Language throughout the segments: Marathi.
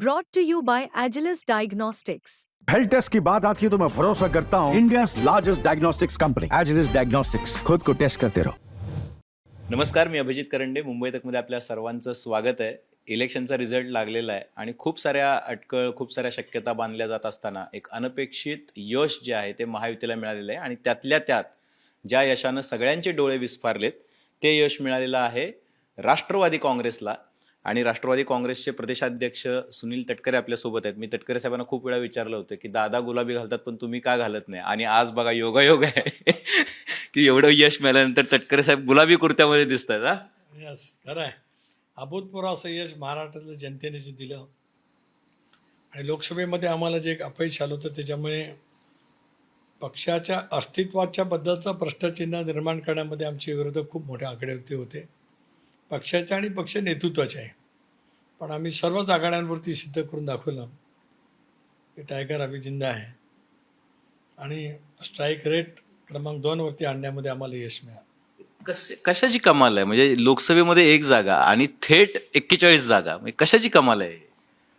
Brought to you by Agilus Diagnostics. Health test की बात आती है तो मैं भरोसा करता हूँ India largest diagnostics company Agilus Diagnostics खुद को टेस्ट करते रहो नमस्कार मी अभिजित करंडे. मुंबई तकमध्ये आपल्या सर्वांचं स्वागत आहे. इलेक्शनचा रिझल्ट लागलेला आहे आणि खूप साऱ्या अटकळ खूप साऱ्या शक्यता बांधल्या जात असताना एक अनपेक्षित यश जे आहे ते महायुतीला मिळालेलं आहे आणि त्यातल्या त्यात ज्या यशानं सगळ्यांचे डोळे विस्फारलेत ते यश मिळालेलं आहे राष्ट्रवादी काँग्रेसला. आणि राष्ट्रवादी काँग्रेसचे प्रदेशाध्यक्ष सुनील तटकरे आपल्यासोबत आहेत. मी तटकरे साहेबांना खूप वेळा विचारलं होतं की दादा गुलाबी घालतात पण तुम्ही का घालत नाही? आणि आज बघा योगायोग आहे. की एवढं यश मिळाल्यानंतर तटकरे साहेब गुलाबी कुर्त्यामध्ये दिसत आहेत हा? यस खरं आहे. अभूतपूर्व असं यश महाराष्ट्रातल्या जनतेने जे दिलं. आणि लोकसभेमध्ये आम्हाला जे एक अपयश आलं होतं त्याच्यामुळे पक्षाच्या अस्तित्वाच्या बद्दलचं प्रश्नचिन्ह निर्माण करण्यामध्ये आमचे विरोधक खूप मोठे आकडेवरती होते. पक्षाचे आणि पक्ष नेतृत्वाचे आहे. पण आम्ही सर्वच आघाड्यांवरती सिद्ध करून दाखवलं. की टायगर अभि जिंदा आहे. आणि स्ट्राईक रेट क्रमांक दोनवरती आणण्यामध्ये आम्हाला यश मिळालं. कश कशाची कमाल आहे? म्हणजे लोकसभेमध्ये एक जागा आणि थेट एक्केचाळीस जागा. म्हणजे कशाची कमाल आहे?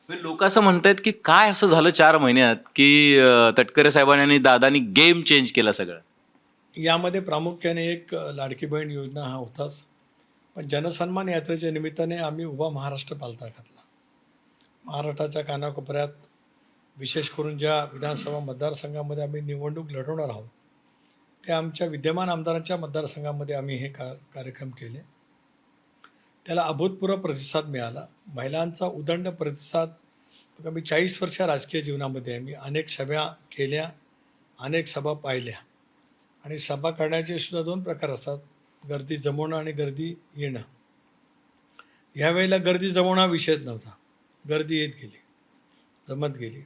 म्हणजे लोक असं म्हणतायत की काय असं झालं चार महिन्यात की तटकरे साहेबांनी आणि दादानी गेम चेंज केला सगळं? यामध्ये प्रामुख्याने एक लाडकी बहीण योजना हा होताच. पण जनसन्मान यात्रेच्या निमित्ताने आम्ही उभा महाराष्ट्र पालथा घातला. महाराष्ट्राच्या कानाकोपऱ्यात विशेष करून ज्या विधानसभा मतदारसंघामध्ये आम्ही निवडणूक लढवणार आहोत त्या आमच्या विद्यमान आमदारांच्या मतदारसंघामध्ये आम्ही हे का कार्यक्रम केले. त्याला अभूतपूर्व प्रतिसाद मिळाला. महिलांचा उदंड प्रतिसाद बघा मी चाळीस वर्ष राजकीय जीवनामध्ये मी अनेक सभा केल्या अनेक सभा पाहिल्या. आणि सभा करण्याचे सुद्धा दोन प्रकार असतात. गर्दी जमवणं आणि गर्दी येणं. यावेळेला गर्दी जमवणं हा विषयच नव्हता. गर्दी येत गेली. जमत गेली.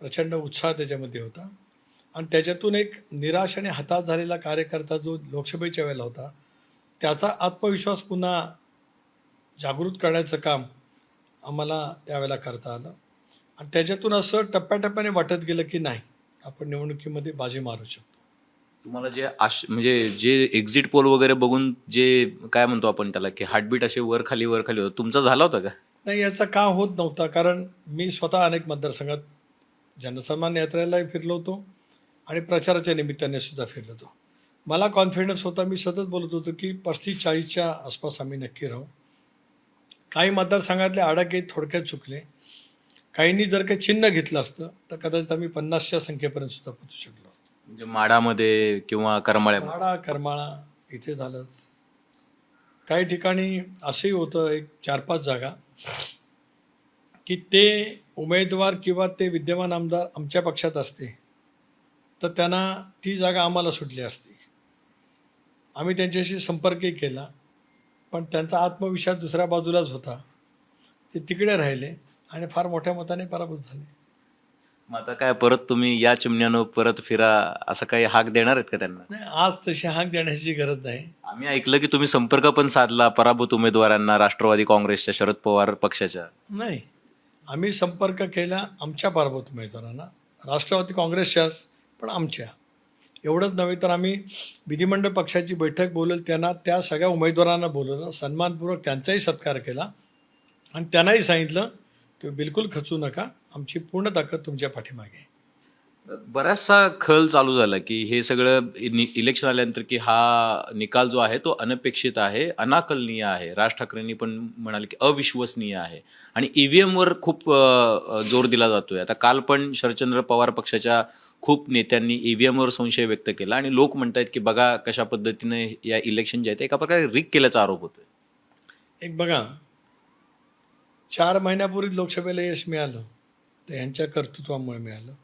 प्रचंड उत्साह त्याच्यामध्ये होता. आणि त्याच्यातून एक निराश आणि हताश झालेला कार्यकर्ता जो लोकसभेच्या वेळेला होता त्याचा आत्मविश्वास पुन्हा जागृत करण्याचं काम आम्हाला त्यावेळेला करता आलं. आणि त्याच्यातून असं टप्प्याटप्प्याने वाटत गेलं की नाही आपण निवडणुकीमध्ये बाजी मारू शकतो. तुम्हाला जे आश म्हणजे जे एक्झिट पोल वगैरे बघून जे काय म्हणतो आपण त्याला की हार्टबीट असे वर खाली वर खाली होतं तुमचा झाला होता का? नाही याचा का होत नव्हता कारण मी स्वतः अनेक मतदारसंघात जनसन्मान यात्रेलाही फिरलो होतो आणि प्रचाराच्या निमित्ताने सुद्धा फिरलो होतो. मला कॉन्फिडन्स होता मी सतत बोलत होतो की पस्तीस चाळीसच्या आसपास आम्ही नक्की राहू. काही मतदारसंघातले आडाके थोडक्यात चुकले. काहींनी जर काही चिन्ह घेतलं असतं तर कदाचित आम्ही पन्नासच्या संख्येपर्यंत सुद्धा पोहोचू शकलो. म्हणजे माडामध्ये किंवा करमाळ्या माडा करमाळा इथे झालंच. काही ठिकाणी असंही होतं एक चार पाच जागा की ते उमेदवार किंवा ते विद्यमान आमदार आमच्या पक्षात असते तर त्यांना ती जागा आम्हाला सुटली असती. आम्ही त्यांच्याशी संपर्कही केला पण त्यांचा आत्मविश्वास दुसऱ्या बाजूलाच होता. ते तिकडे राहिले आणि फार मोठ्या मताने पराभूत झाले. मग आता काय परत तुम्ही या चिमण्यानं परत फिरा असं काही हाक देणार आहेत का त्यांना? नाही आज तशी हाक देण्याची गरज नाही. आम्ही ऐकलं की तुम्ही संपर्क पण साधला पराभूत उमेदवारांना राष्ट्रवादी काँग्रेसच्या शरद पवार पक्षाच्या. नाही आम्ही संपर्क केला आमच्या पारभूत उमेदवारांना. राष्ट्रवादी काँग्रेसच्याच पण आमच्या. एवढंच नव्हे तर आम्ही विधिमंडळ पक्षाची बैठक बोलवली त्यांना त्या सगळ्या उमेदवारांना बोलवलं सन्मानपूर्वक त्यांचाही सत्कार केला. आणि त्यांनाही सांगितलं तुम्ही बिलकुल खचू नका. आमची पूर्ण ताकद तुमच्या पाठीमागे बराचसा खल चालू झाला की हे सगळं इनि- इलेक्शन आल्यानंतर की हा निकाल जो आहे तो अनपेक्षित आहे अनाकलनीय आहे. राज ठाकरेंनी पण म्हणाले की अविश्वसनीय आहे. आणि ईव्हीएम वर खूप अ, अ, जोर दिला जातोय. आता काल पण शरदचंद्र पवार पक्षाच्या खूप नेत्यांनी ईव्हीएम वर संशय व्यक्त केला आणि लोक म्हणतायत की बघा कशा पद्धतीने या इलेक्शन जे आहे ते एका प्रकारे रिक केल्याचा आरोप होतोय. एक बघा चार महिन्यापूर्वी लोकसभेला यश मिळालं. तर यांच्या कर्तृत्वामुळे मिळालं.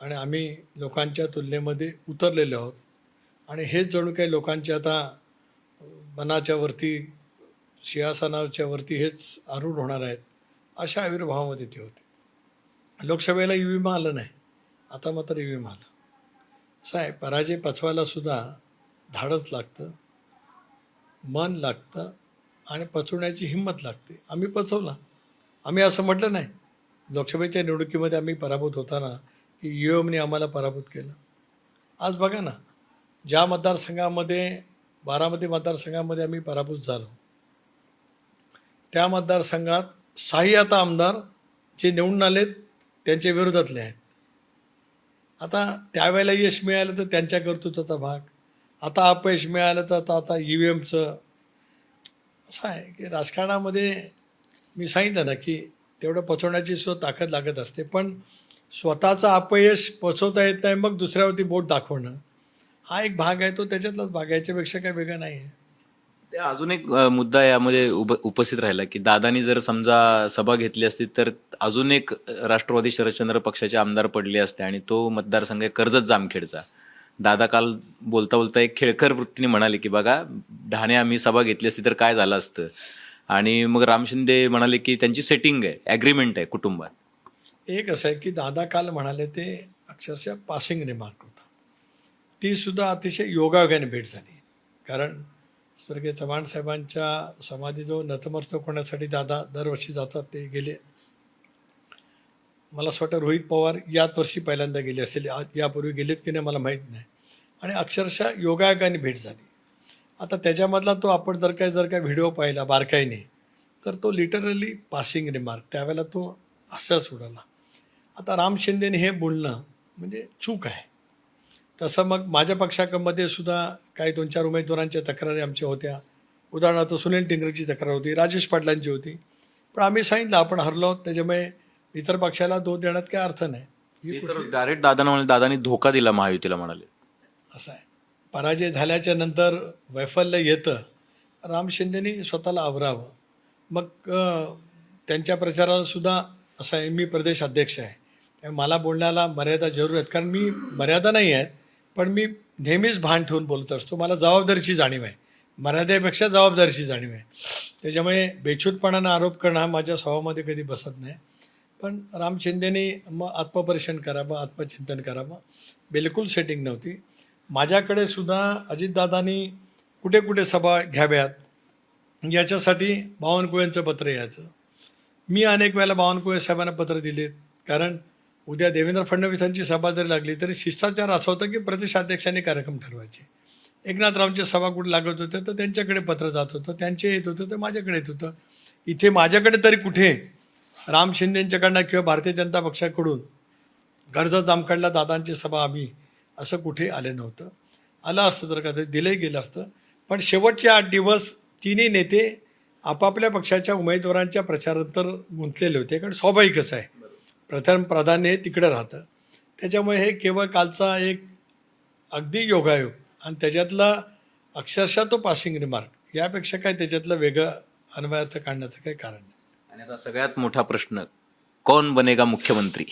आणि आम्ही लोकांच्या तुलनेमध्ये उतरलेलो आहोत. आणि हेच जणू काही लोकांच्या आता मनाच्या वरती सिंहासनाच्या वरती हेच आरूढ होणार आहेत अशा आविर्भावामध्ये ते होते. लोकसभेला ई व्ही आलं नाही. आता मात्र ई व्ही आलं. साहेब पराजय पचवायला सुद्धा धाडच लागतं मन लागतं आणि पचवण्याची हिंमत लागते. आम्ही पचवला. आम्ही असं म्हटलं नाही. लोकसभेच्या निवडणुकीमध्ये आम्ही पराभूत होताना की युएमने आम्हाला पराभूत केलं. आज बघा ना ज्या मतदारसंघामध्ये बारामती मतदारसंघामध्ये आम्ही पराभूत झालो त्या मतदारसंघात साही आता आमदार जे निवडून आलेत त्यांच्या विरोधातले आहेत. आता त्यावेळेला यश मिळालं तर त्यांच्या कर्तृत्वाचा भाग. आता अपयश मिळालं तर आता आता ई व्ही एमचं असं आहे की राजकारणामध्ये मी सांगितलं ना की तेवढं पचवण्याची सुद्धा ताकद लागत असते पण स्वतःचं अपयश पचवता येत नाही मग दुसऱ्यावरती बोट दाखवणं हा एक भाग आहे तो त्याच्यातलाच भाग याच्यापेक्षा काही वेगळं नाही आहे. ते अजून एक मुद्दा यामध्ये उप उपस्थित राहिला की दादानी जर समजा सभा घेतली असती तर अजून एक राष्ट्रवादी शरदचंद्र पक्षाचे आमदार पडले असते आणि तो मतदारसंघ कर्जत जामखेडचा. दादा काल बोलता बोलता एक खेळकर वृत्तीने म्हणाले की बघा ढाणे आम्ही सभा घेतली असती तर काय झालं असतं? आणि मग राम शिंदे म्हणाले की त्यांची सेटिंग आहे ॲग्रीमेंट आहे कुटुंबात. एक असं आहे की दादा काल म्हणाले ते अक्षरशः पासिंग रिमार्क होता. ती सुद्धा अतिशय योगायोगाने भेट झाली. कारण स्वर्गीय चव्हाण साहेबांच्या समाधीजवळ नतमस्तक होण्यासाठी दादा दरवर्षी जातात ते गेले. मला असं वाटतं रोहित पवार याच वर्षी पहिल्यांदा गेले असतील यापूर्वी गेलेत की नाही मला माहीत नाही. आणि अक्षरशः योगायोगाने भेट झाली. आता त्याच्यामधला तो आपण जर काय जर काय व्हिडिओ पाहिला बारकाईने तर तो लिटरली पासिंग रिमार्क त्यावेळेला तो असाच उडाला आता राम शिंदेने हे बोलणं म्हणजे चूक आहे. तसं मग माझ्या पक्षामध्ये सुद्धा काही दोन चार उमेदवारांच्या तक्रारी आमच्या होत्या. उदाहरणार्थ सुनील टिंगरेची तक्रार होती राजेश पाटलांची होती. पण आम्ही सांगितलं आपण हरलो आहोत, त्याच्यामुळे इतर पक्षाला दोष देण्यात काही अर्थ नाही. ही डायरेक्ट दादांना म्हणाले दादानी धोका दिला महायुतीला म्हणाले. असं आहे. पराजय झाल्याच्यानंतर वैफल्य येतं. राम शिंदेनी स्वतःला आवरावं. मग त्यांच्या प्रचाराला सुद्धा असं आहे मी प्रदेश अध्यक्ष आहे. त्यामुळे मला बोलण्याला मर्यादा जरूर आहेत. कारण मी मर्यादा नाही आहेत पण मी नेहमीच भान ठेवून बोलत असतो. मला जबाबदारीची जाणीव आहे. मर्यादेपेक्षा जबाबदारीची जाणीव आहे. त्याच्यामुळे बेछूटपणानं आरोप करणं हा माझ्या स्वभावामध्ये कधी बसत नाही. पण रामचिंदेंनी मग आत्मपरीक्षण करावं आत्मचिंतन करावं. बिलकुल सेटिंग नव्हती. माझ्याकडे सुद्धा अजितदादांनी कुठे कुठे सभा घ्याव्यात याच्यासाठी बावनकुळेंचं पत्र यायचं. मी अनेक वेळेला बावनकुळे साहेबांना पत्र दिलेत. कारण उद्या देवेंद्र फडणवीसांची सभा जरी लागली तरी शिष्टाचार असा होता की प्रदेशाध्यक्षांनी कार्यक्रम ठरवायचे. एकनाथरावच्या सभा कुठे लागत होत्या तर त्यांच्याकडे पत्र जात होतं त्यांचे येत होतं तर माझ्याकडे येत होतं. इथे माझ्याकडे तरी कुठे राम शिंदेंच्याकडनं किंवा भारतीय जनता पक्षाकडून कर्जत जामखडला दादांची सभा आम्ही असं कुठे आले नव्हतं. आलं असतं तर का ते दिलंही गेलं असतं. पण शेवटचे आठ दिवस तिन्ही नेते आपापल्या पक्षाच्या उमेदवारांच्या प्रचारांतर गुंतलेले होते. कारण स्वाभाविकच आहे. प्रथम प्राधान्य हे तिकडं राहतं. त्याच्यामुळे हे केवळ कालचा एक अगदी योगायोग आणि त्याच्यातला अक्षरशः तो पासिंग रिमार्क यापेक्षा काय त्याच्यातलं वेगळं अन्वयार्थ काढण्याचं काही कारण नाही. आणि आता सगळ्यात मोठा प्रश्न कोण बनेगा मुख्यमंत्री?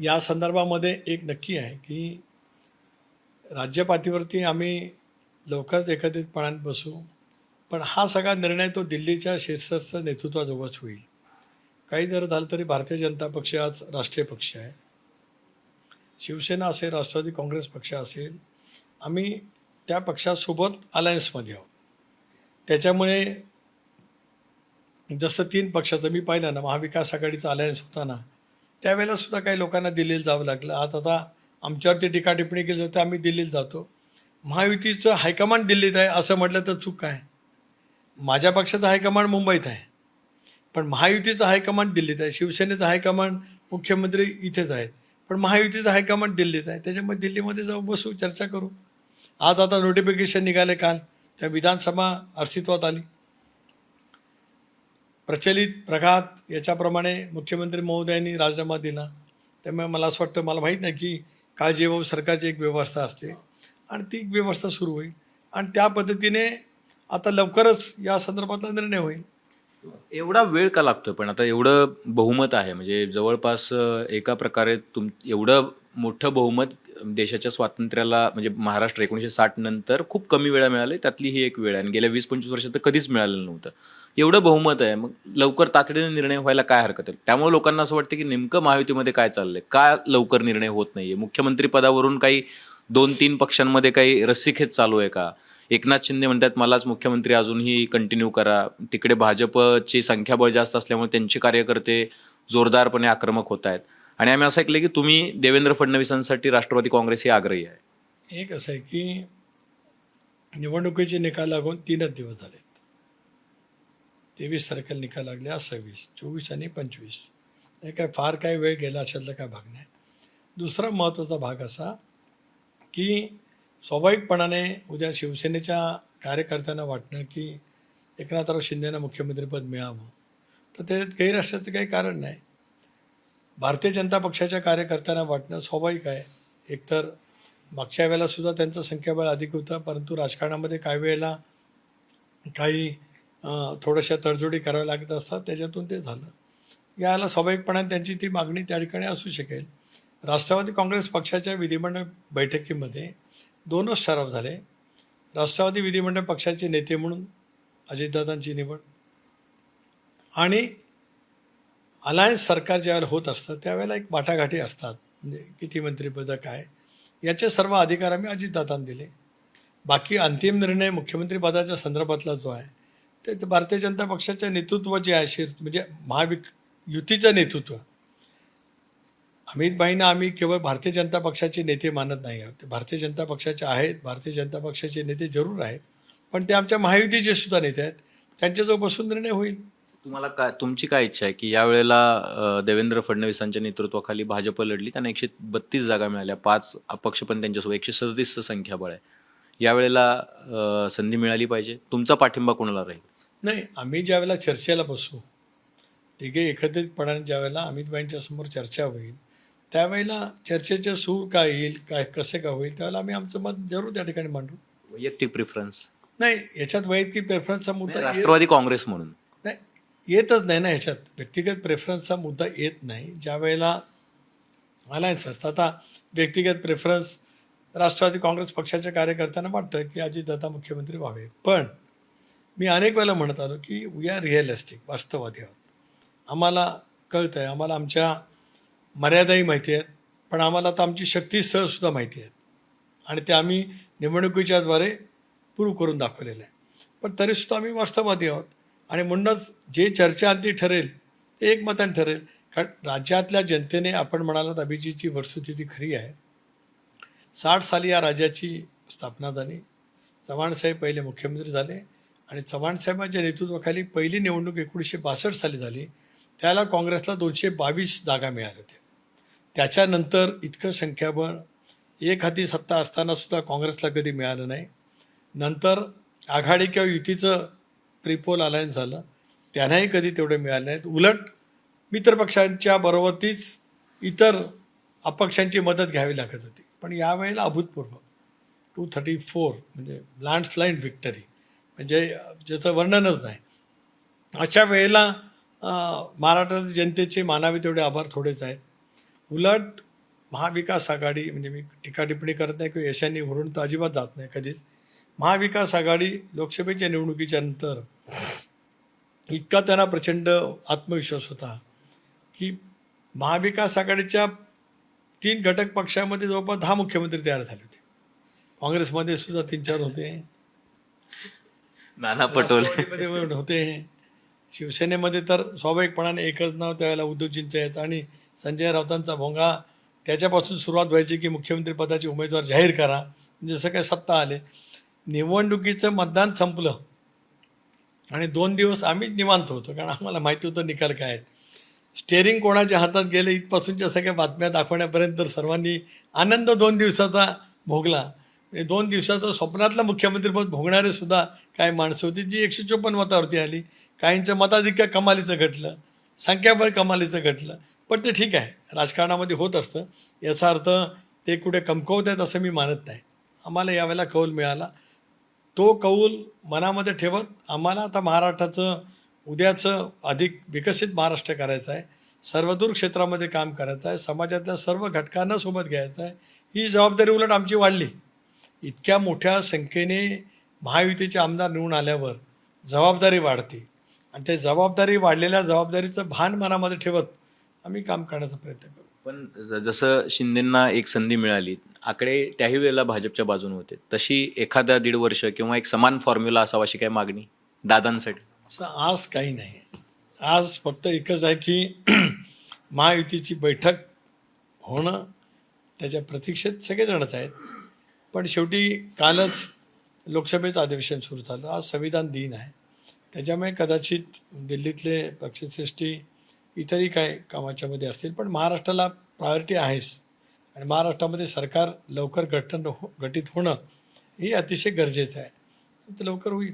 या संदर्भामध्ये एक नक्की आहे की राज्यपातीवरती आम्ही लवकरच एकत्रितपणाने बसू पण हा सगळा निर्णय तो दिल्लीच्या शीर्षस्थ नेतृत्वाजवळच होईल. काही जर झालं तरी भारतीय जनता पक्ष आज राष्ट्रीय पक्ष आहे. शिवसेना असेल राष्ट्रवादी काँग्रेस पक्ष असेल आम्ही त्या पक्षासोबत अलायन्समध्ये आहोत. त्याच्यामुळे जसं तीन पक्षाचं मी पाहिलं ना महाविकास आघाडीचा अलायन्स होता ना त्यावेळेला सुद्धा काही लोकांना दिल्लीला जावं लागलं. आज आता आमच्यावरती टीका टिप्पणी केली जाते आम्ही दिल्लीला जातो. महायुतीचं हायकमांड दिल्लीत आहे असं म्हटलं तर चूक आहे माझ्या पक्षाचं हायकमांड मुंबईत आहे. पण महायुतीचं हायकमांड दिल्लीत आहे शिवसेनेचं हायकमांड मुख्यमंत्री इथेच आहेत. पण महायुतीचं हायकमांड दिल्लीत आहे त्याच्यामुळे दिल्लीमध्ये जाऊन बसू चर्चा करू. आज आता नोटिफिकेशन निघाले काल त्या विधानसभा अस्तित्वात आली. प्रचलित प्रघात याच्याप्रमाणे मुख्यमंत्री महोदयांनी राजीनामा दिला. त्यामुळे मला असं वाटतं मला माहीत नाही की काळजी व सरकारची एक व्यवस्था असते आणि ती व्यवस्था सुरू होईल. आणि त्या पद्धतीने आता लवकरच या संदर्भातला निर्णय होईल. एवढा वेळ का लागतोय? पण आता एवढं बहुमत आहे. म्हणजे जवळपास एका प्रकारे तुम एवढं मोठं बहुमत देशाच्या स्वातंत्र्याला म्हणजे महाराष्ट्र एकोणीसशे साठ नंतर खूप कमी वेळा मिळाले. त्यातली ही एक वेळ आहे. आणि गेल्या वीस पंचवीस वर्षात तर कधीच मिळालेलं नव्हतं. एवढं बहुमत आहे. मग लवकर तातडीने निर्णय व्हायला काय हरकत आहे? त्यामुळे लोकांना असं वाटतं की नेमकं महायुतीमध्ये काय चाललंय? का लवकर निर्णय होत नाहीये? मुख्यमंत्री पदावरून काही दोन तीन पक्षांमध्ये काही रस्सीखेच चालू आहे का? एकनाथ शिंदे म्हणतात मलाच मुख्यमंत्री अजूनही कंटिन्यू करा. तिकडे भाजपची संख्याबळ जास्त असल्यामुळे त्यांचे कार्यकर्ते जोरदारपणे आक्रमक होत आहेत. आणि आम्ही असं ऐकलं की तुम्ही देवेंद्र फडणवीसांसाठी राष्ट्रवादी काँग्रेस ही आग्रही आहे. एक असं आहे की निवडणुकीचे निकाल लागून तीनच दिवस झालेत. तेवीस तारखेला निकाल लागले आज सव्वीस चोवीस आणि पंचवीस. हे काय फार काही वेळ गेला अशातला काय भाग नाही. दुसरा महत्त्वाचा भाग असा की स्वाभाविकपणाने उद्या शिवसेनेच्या कार्यकर्त्यांना वाटणं की एकनाथराव शिंदेना मुख्यमंत्रीपद मिळावं. तर ते गैरराष्ट्राचं काही कारण नाही. भारतीय जनता पक्षाच्या कार्यकर्त्यांना वाटणं स्वाभाविक आहे. एकतर मागच्या वेळेलासुद्धा त्यांचं संख्याबळ अधिक होतं परंतु राजकारणामध्ये काही वेळेला काही थोड्याशा तडजोडी कराव्या लागत असतात. त्याच्यातून ते झालं. याला स्वाभाविकपणाने त्यांची ती मागणी त्या ठिकाणी असू शकेल. राष्ट्रवादी काँग्रेस पक्षाच्या विधिमंडळ बैठकीमध्ये दोनच ठराव झाले. राष्ट्रवादी विधिमंडळ पक्षाचे नेते म्हणून अजितदादांची निवड आणि अलायन्स सरकार ज्यावेळेला होत असतं त्यावेळेला एक वाटाघाटी असतात. म्हणजे किती मंत्रिपदं काय? याचे सर्व अधिकार आम्ही अजितदादांना दिले. बाकी अंतिम निर्णय मुख्यमंत्रीपदाच्या संदर्भातला जो आहे ते भारतीय जनता पक्षाचं नेतृत्व जे आहे शिर म्हणजे महाविक युतीचं नेतृत्व. अमित भाईंना आम्ही केवळ भारतीय जनता पक्षाचे नेते मानत नाही आहोत. ते भारतीय जनता पक्षाचे आहेत भारतीय जनता पक्षाचे नेते जरूर आहेत पण ते आमच्या महायुतीचे सुद्धा नेते आहेत. त्यांच्या जो बसून निर्णय होईल. तुम्हाला काय तुमची काय इच्छा आहे की यावेळेला देवेंद्र फडणवीसांच्या नेतृत्वाखाली भाजप लढली त्यांना एकशे बत्तीस जागा मिळाल्या पाच अपक्ष पण त्यांच्यासोबत एकशे सदतीसचं संख्याबळ आहे यावेळेला संधी मिळाली पाहिजे. तुमचा पाठिंबा कोणाला राहील? नाही आम्ही ज्या वेळेला चर्चेला बसू तिघे एकत्रितपणाने ज्या वेळेला अमितभाईंच्या समोर चर्चा होईल त्यावेळेला चर्चेचे सूर काय येईल काय कसे काय होईल त्यावेळेला आम्ही आमचं मत जरूर त्या ठिकाणी मांडू. वैयक्तिक प्रिफरन्स नाही याच्यात वैयक्तिक प्रेफरन्सचा मुद्दा राष्ट्रवादी काँग्रेस म्हणून. नाही येतच नाही ना ह्याच्यात व्यक्तिगत प्रेफरन्सचा मुद्दा येत नाही. ज्या वेळेला अलायन्स असतं. आता व्यक्तिगत प्रेफरन्स राष्ट्रवादी काँग्रेस पक्षाच्या कार्यकर्त्यांना वाटतं की अजितदादा मुख्यमंत्री व्हावेत. पण मी अनेक वेळेला म्हणत आलो की वी आर रिअलिस्टिक वास्तववादी आहोत. आम्हाला कळतं आहे आम्हाला आमच्या मर्यादाही माहिती आहेत पण आम्हाला आता आमची शक्तीस्थळसुद्धा माहिती आहेत. आणि ते आम्ही निवडणुकीच्याद्वारे प्रूव्ह करून दाखवलेलं आहे. पण तरीसुद्धा आम्ही वास्तववादी आहोत. आणि म्हणूनच जे चर्चा आधी ठरेल ते एकमताने ठरेल. कारण राज्यातल्या जनतेने आपण म्हणालात अभिजीतची वस्तुस्थिती खरी आहे. साठ साली या राज्याची स्थापना झाली. चव्हाणसाहेब पहिले मुख्यमंत्री झाले. आणि चव्हाणसाहेबांच्या नेतृत्वाखाली पहिली निवडणूक एकोणीसशे बासष्ट साली झाली. त्याला काँग्रेसला दोनशे बावीस जागा मिळाल्या होत्या. त्याच्यानंतर इतकं संख्याबळ एक हाती सत्ता असताना सुद्धा काँग्रेसला कधी मिळालं नाही. नंतर आघाडी किंवा युतीचं प्रिपोल अलायन्स झालं. त्यांनाही कधी तेवढे मिळाले नाहीत. उलट मित्रपक्षांच्या बरोबरतीच इतर अपक्षांची मदत घ्यावी लागत होती. पण यावेळेला अभूतपूर्व. टू थर्टी फोर म्हणजे लँडस्लाईड विक्टरी म्हणजे ज्याचं वर्णनच नाही. अशा वेळेला अं, महाराष्ट्रातील जनतेचे मानावे तेवढे आभार थोडेच आहेत. उलट महाविकास आघाडी म्हणजे मी टीका टिप्पणी करत नाही किंवा यशांनी भरून तर अजिबात जात नाही कधीच. महाविकास आघाडी लोकसभेच्या निवडणुकीच्या नंतर इतका त्यांना प्रचंड आत्मविश्वास होता की महाविकास आघाडीच्या तीन घटक पक्षामध्ये जवळपास दहा मुख्यमंत्री तयार झाले होते. काँग्रेसमध्ये सुद्धा तीन चार होते. नाना पटोले. होते शिवसेनेमध्ये तर स्वाभाविकपणाने एकच नाव त्यावेळेला उद्धवजींचं यायचं आणि संजय राऊतांचा भोंगा. त्याच्यापासून सुरुवात व्हायची की मुख्यमंत्रीपदाचे उमेदवार जाहीर करा. म्हणजे जसं काय सत्ता आले. निवडणुकीचं मतदान संपलं. आणि दोन दिवस आम्हीच निवांत होतो कारण आम्हाला माहिती होतं निकाल काय आहेत. स्टेअरिंग कोणाच्या हातात गेले इथपासूनच्या सगळ्या बातम्या दाखवण्यापर्यंत सर्वांनी आनंद दोन दिवसाचा भोगला. दोन दिवसाचं स्वप्नातलं मुख्यमंत्रीपद भोगणारे सुद्धा काय माणसं होती जी एकशे चोपन्न मतावरती आली. काहींचं मताधिक्य कमालीचं घटलं संख्याबळ कमालीचं घटलं. पण ते ठीक आहे राजकारणामध्ये होत असतं. याचा अर्थ ते कुठे कमकवत आहेत असं मी मानत नाही. आम्हाला यावेळेला कौल मिळाला. तो कौल मनामध्ये ठेवत आम्हाला आता महाराष्ट्राचं उद्याचं अधिक विकसित महाराष्ट्र करायचं आहे. सर्वदूर क्षेत्रामध्ये काम करायचं आहे. समाजातल्या सर्व घटकांना सोबत घ्यायचं आहे. ही जबाबदारी उलट आमची वाढली. इतक्या मोठ्या संख्येने महायुतीचे आमदार निवडून आल्यावर जबाबदारी वाढते. आणि त्या जबाबदारी वाढलेल्या जबाबदारीचं भान मनामध्ये ठेवत आम्ही काम करण्याचा प्रयत्न करू. पण जसं शिंदेंना एक संधी मिळाली आकडे त्याही वेळेला भाजपच्या बाजूने होते. तशी एखादा दीड वर्ष किंवा एक समान फॉर्म्युला असावा अशी काय मागणी दादांसाठी? असं आज काही नाही. आज फक्त एकच आहे की महायुतीची बैठक होणं त्याच्या प्रतीक्षेत सगळेजणच आहेत. पण शेवटी कालच लोकसभेचं अधिवेशन सुरू झालं. आज संविधान दिन आहे. त्याच्यामुळे कदाचित दिल्लीतले पक्षश्रेष्ठी इतरही काय कामाच्यामध्ये असतील पण महाराष्ट्राला प्रायोरिटी आहेच. आणि महाराष्ट्रामध्ये सरकार लवकर गठन हो गठीत होणं हे अतिशय गरजेचं आहे. ते लवकर होईल.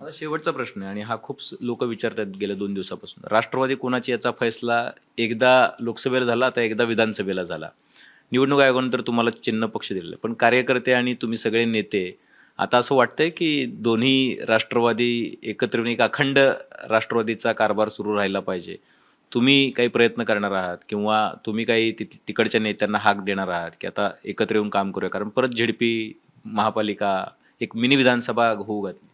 आता शेवटचा प्रश्न आहे आणि हा खूप लोक विचारतात गेल्या दोन दिवसापासून. राष्ट्रवादी कोणाची याचा फैसला एकदा लोकसभेला झाला आता एकदा विधानसभेला झाला. निवडणूक आयोगानं तर तुम्हाला चिन्ह पक्ष दिलेलं आहे. पण कार्यकर्ते आणि तुम्ही सगळे नेते आता असं वाटतंय की दोन्ही राष्ट्रवादी एकत्र येऊन एक अखंड राष्ट्रवादीचा कारभार सुरू राहिला पाहिजे. तुम्ही काही प्रयत्न करणार आहात किंवा तुम्ही काही तिथ- तिकडच्या नेत्यांना हाक देणार आहात की आता एकत्र येऊन काम करूया? कारण परत झेडपी महापालिका एक मिनी विधानसभा होऊ घातली.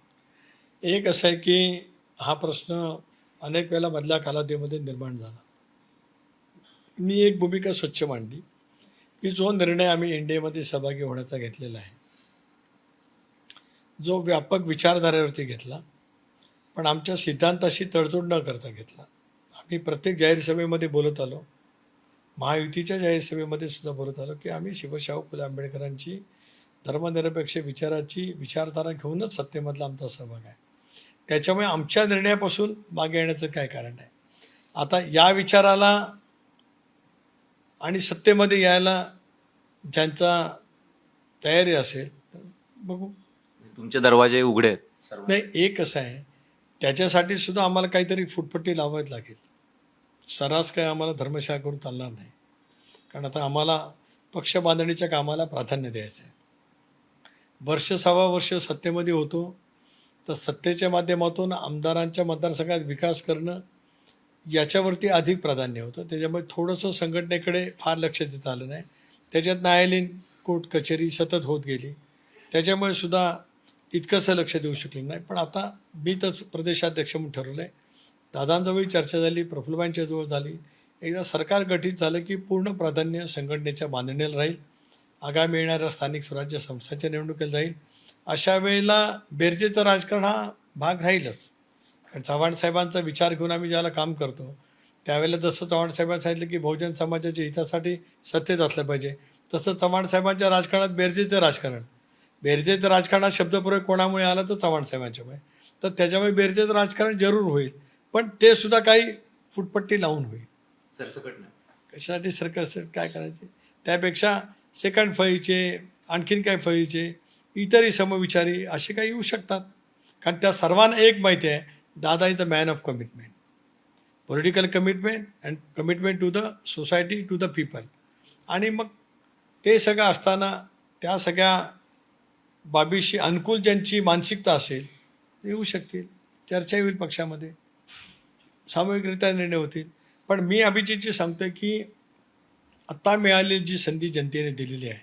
एक असं आहे की हा प्रश्न अनेक वेळेला मधल्या कालावधीमध्ये निर्माण झाला. मी एक भूमिका स्वच्छ मांडली. की जो निर्णय आम्ही इंडियामध्ये सहभागी होण्याचा घेतलेला आहे जो व्यापक विचारधारेवरती घेतला पण आमच्या सिद्धांताशी तडजोड न करता घेतला. आम्ही प्रत्येक जाहीर सभेमध्ये बोलत आलो. महायुतीच्या जाहीर सभेमध्ये सुद्धा बोलत आलो की आम्ही शिवशाहू फुले आंबेडकरांची धर्मनिरपेक्ष विचाराची विचारधारा घेऊनच सत्तेमधला आमचा सहभाग आहे. त्याच्यामुळे आमच्या निर्णयापासून मागे येण्याचं काय कारण आहे? आता या विचाराला आणि सत्तेमध्ये यायला ज्यांचा तयारी असेल बघू. तुमचे दरवाजे उघडे आहेत. नाही एक कसं आहे. त्याच्यासाठी सुद्धा आम्हाला काहीतरी फुटपट्टी लावायला लागेल. सर्रास काय आम्हाला धर्मशाळा करून चालणार नाही. कारण आता आम्हाला पक्ष बांधणीच्या कामाला प्राधान्य द्यायचं आहे. वर्ष सव्वा वर्ष सत्तेमध्ये होतो तर सत्तेच्या माध्यमातून आमदारांच्या मतदारसंघात विकास करणं याच्यावरती अधिक प्राधान्य होतं. त्याच्यामुळे थोडंसं संघटनेकडे फार लक्ष देता आलं नाही. त्याच्यात न्यायालयीन कोर्ट कचेरी सतत होत गेली. त्याच्यामुळे सुद्धा तितकंसं लक्ष देऊ शकलो नाही. पण आता मी तर प्रदेशाध्यक्ष म्हणून ठरवलं आहे दादांजवळी चर्चा झाली प्रफुल्लबाईंच्या जवळ झाली. एकदा सरकार गठीत झालं की पूर्ण प्राधान्य संघटनेच्या बांधणीला राहील. आगामी येणाऱ्या स्थानिक स्वराज्य संस्थांच्या निवडणुकीला जाईल. अशा वेळेला बेरजेचं राजकारण हा भाग राहीलच. कारण चव्हाण साहेबांचा विचार घेऊन आम्ही ज्याला काम करतो त्यावेळेला जसं चव्हाण साहेबांनी सांगितलं की बहुजन समाजाच्या हितासाठी सत्तेत असलं पाहिजे तसं चव्हाण साहेबांच्या राजकारणात बेरजेचं राजकारण. बेरजेचं राजकारणात शब्दप्रयोग कोणामुळे आला तर चव्हाण साहेबांच्यामुळे. तर त्याच्यामुळे बेरजेचं राजकारण जरूर होईल पण ते सुद्धा काही फुटपट्टी लावून होईल. सरसकट नाही. कशासाठी सरकार सर काय करायचे? त्यापेक्षा सेकंड फळीचे आणखीन काय फळीचे इतरही समविचारी असे काही येऊ शकतात. कारण त्या सर्वांना एक माहिती आहे दादा is a man of commitment political commitment and commitment to the society to the people आणि मग ते सगळं असताना त्या सगळ्या बाबीशी अनुकूल ज्यांची मानसिकता असेल ते येऊ शकतील चर्चा होईल पक्षामध्ये सामूहिकरित्या निर्णय होतील. पण मी अभिजितजी सांगतोय की आत्ता मिळालेली जी संधी जनतेने दिलेली आहे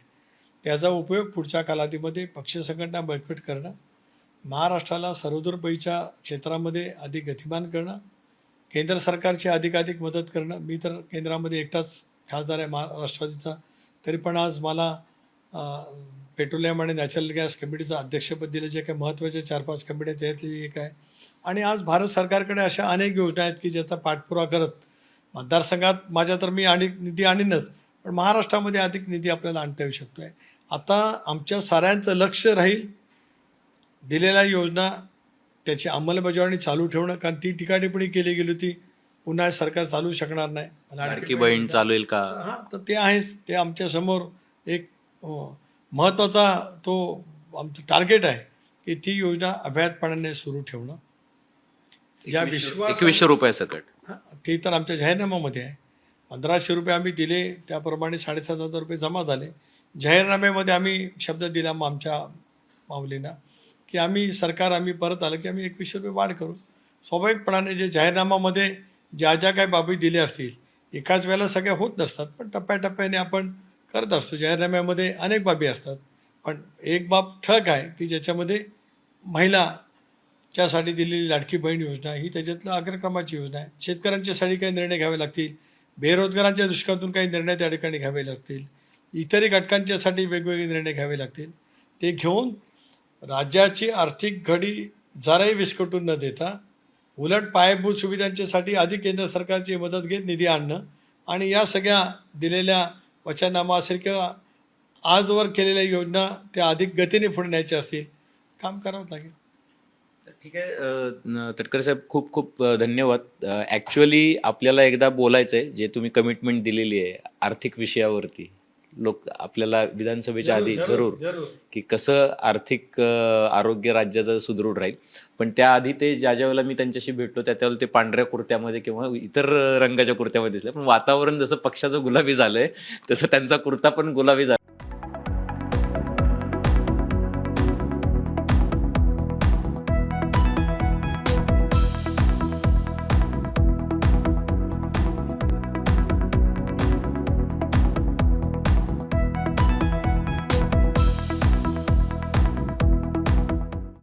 त्याचा उपयोग पुढच्या कालावधीमध्ये पक्ष संघटना बळकट करणं महाराष्ट्राला सर्वदूरपैच्या क्षेत्रामध्ये अधिक गतिमान करणं केंद्र सरकारची अधिकाधिक मदत करणं. मी तर केंद्रामध्ये एकटाच खासदार आहे महाराष्ट्रवादीचा. तरी पण आज मला पेट्रोलियम आणि नॅचरल गॅस कमिटीचं अध्यक्षपद दिलं जे काही महत्त्वाचे चार पाच कमिटी त्यातली एक आहे. आणि आज भारत सरकारकडे अशा अनेक योजना आहेत की ज्याचा पाठपुरावा करत मतदारसंघात माझ्या तर मी आणि निधी आणीनच पण महाराष्ट्रामध्ये अधिक निधी आपल्याला आणता येऊ शकतो आहे आता आमच्या साऱ्यांचं लक्ष राहील दिलेल्या योजना त्याची अंमलबजावणी चालू ठेवणं कारण ती टीकाटिप्पणी केली गेली होती. पुन्हा सरकार चालू शकणार नाही. लाडकी बहीण चालू का? हां तर ते आहेच ते आमच्यासमोर एक अं, महत्त्वाचा तो आमचं टार्गेट आहे की ती योजना अभ्यातपणाने सुरू ठेवणं. ज्या विश्वास एकवीसशे रुपये सकट. हां, ते तर आमच्या जाहीरनाम्यामध्ये आहे. पंधराशे रुपये आम्ही दिले त्याप्रमाणे साडेसात हजार रुपये जमा झाले. जाहीरनाम्यामध्ये आम्ही शब्द दिला मग आमच्या माऊलींना. की आम्ही सरकार आम्ही परत आलं की आम्ही एकवीसशे रुपये वाढ करू. स्वाभाविकपणाने जे जाहीरनामामध्ये ज्या ज्या काही बाबी दिल्या असतील एकाच वेळेला सगळ्या होत नसतात पण टप्प्याटप्प्याने आपण करत असतो. जाहीरनाम्यामध्ये अनेक बाबी असतात पण एक बाब ठळक आहे की ज्याच्यामध्ये महिलाच्यासाठी दिलेली लाडकी बहीण योजना ही त्याच्यातलं अग्रक्रमाची योजना आहे. शेतकऱ्यांच्यासाठी काही निर्णय घ्यावे लागतील बेरोजगारांच्या दुष्काळातून काही निर्णय त्या ठिकाणी घ्यावे लागतील इतरही घटकांच्यासाठी वेगवेगळे निर्णय घ्यावे लागतील. ते घेऊन राज्याची आर्थिक घडी जराही विस्कटून न देता उलट पायाभूत सुविधांच्यासाठी अधिक केंद्र सरकारची मदत घेत निधी आणणं आणि या सगळ्या दिलेल्या वचननामा असेल किंवा आजवर केलेल्या योजना त्या अधिक गतीने पुढे न्यायच्या असतील काम करावं लागेल. ठीक आहे तटकरे साहेब खूप खूप धन्यवाद. ॲक्च्युअली आपल्याला एकदा बोलायचं आहे जे तुम्ही कमिटमेंट दिलेली आहे आर्थिक विषयावरती. लोक आपल्याला विधानसभेच्या आधी जरूर की कसं आर्थिक आरोग्य राज्याचं सुदृढ राहील. पण त्याआधी ते ज्या ज्या वेळेला मी त्यांच्याशी भेटलो त्या त्यावेळेला ते पांढऱ्या कुर्त्यामध्ये किंवा इतर रंगाच्या कुर्त्यामध्ये दिसले. पण वातावरण जसं पक्षाचं गुलाबी झालंय तसं त्यांचा कुर्ता पण गुलाबी झाला.